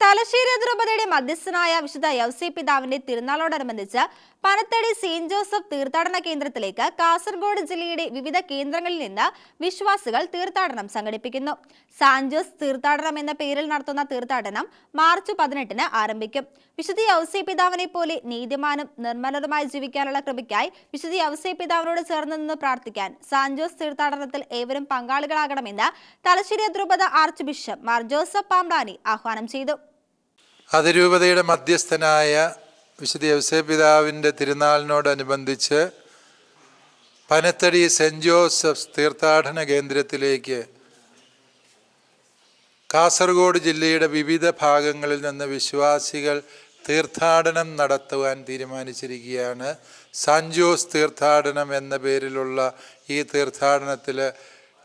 തലശ്ശേരി അതിരൂപതയുടെ മധ്യസ്ഥനായ വിശുദ്ധ യൗസി പിതാവിന്റെ തിരുനാളോടനുബന്ധിച്ച് പനത്തടി സെയിന്റ് ജോസഫ് തീർത്ഥാടന കേന്ദ്രത്തിലേക്ക് കാസർഗോഡ് ജില്ലയുടെ വിവിധ കേന്ദ്രങ്ങളിൽ നിന്ന് വിശ്വാസികൾ തീർത്ഥാടനം സംഘടിപ്പിക്കുന്നു. സാൻജോസ് തീർത്ഥാടനം എന്ന പേരിൽ നടത്തുന്ന തീർത്ഥാടനം മാർച്ച് പതിനെട്ടിന് ആരംഭിക്കും. വിശുദ്ധ യൗസി പിതാവിനെ പോലെ നീതിമാനും നിർമ്മലരുമായി ജീവിക്കാനുള്ള കൃപയ്ക്കായി വിശുദ്ധ യൗസി പിതാവിനോട് ചേർന്ന് നിന്ന് പ്രാർത്ഥിക്കാൻ സാൻജോസ് തീർത്ഥാടനത്തിൽ ഏവരും പങ്കാളികളാകണമെന്ന് തലശ്ശേരി അതിരൂപത arch bishop Mar Joseph Pamplany ആഹ്വാനം ചെയ്തു. അതിരൂപതയുടെ മധ്യസ്ഥനായ വിശുദ്ധ യവസേ പിതാവിന്റെ തിരുനാളിനോടനുബന്ധിച്ച് പനത്തടി സെന്റ് ജോസഫ് തീർത്ഥാടന കേന്ദ്രത്തിലേക്ക് കാസർഗോഡ് ജില്ലയുടെ വിവിധ ഭാഗങ്ങളിൽ നിന്ന് വിശ്വാസികൾ തീർത്ഥാടനം നടത്തുവാൻ തീരുമാനിച്ചിരിക്കുകയാണ്. സാൻജോസ് തീർത്ഥാടനം എന്ന പേരിലുള്ള ഈ തീർത്ഥാടനത്തിൽ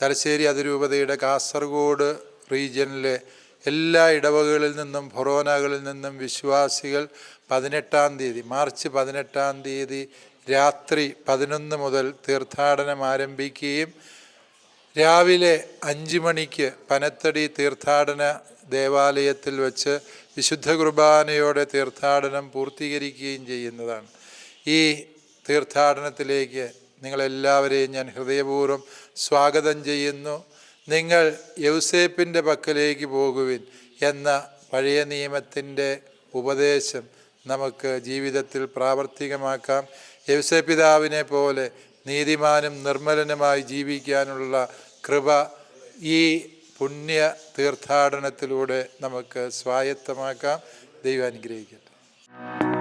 തലശ്ശേരി അതിരൂപതയുടെ കാസർഗോഡ് റീജിയനിലെ എല്ലാ ഇടവകളിൽ നിന്നും ഫൊറോനകളിൽ നിന്നും വിശ്വാസികൾ പതിനെട്ടാം തീയതി മാർച്ച് പതിനെട്ടാം തീയതി രാത്രി പതിനൊന്ന് മുതൽ തീർത്ഥാടനം ആരംഭിക്കുകയും രാവിലെ അഞ്ച് മണിക്ക് പനത്തടി തീർത്ഥാടന ദേവാലയത്തിൽ വച്ച് വിശുദ്ധ കുർബാനയോടെ തീർത്ഥാടനം പൂർത്തീകരിക്കുകയും ചെയ്യുന്നതാണ്. ഈ തീർത്ഥാടനത്തിലേക്ക് നിങ്ങളെല്ലാവരെയും ഞാൻ ഹൃദയപൂർവം സ്വാഗതം ചെയ്യുന്നു. നിങ്ങൾ യൗസേപ്പിന്റെ പക്കലേക്ക് പോകുവിൻ എന്ന പഴയ നിയമത്തിന്റെ ഉപദേശം നമുക്ക് ജീവിതത്തിൽ പ്രാവർത്തികമാക്കാം. യൗസേപിതാവിനെ പോലെ നീതിമാനും നിർമ്മലനുമായി ജീവിക്കാനുള്ള കൃപ ഈ പുണ്യ തീർത്ഥാടനത്തിലൂടെ നമുക്ക് സ്വായത്തമാക്കാം. ദൈവം അനുഗ്രഹിക്കട്ടെ.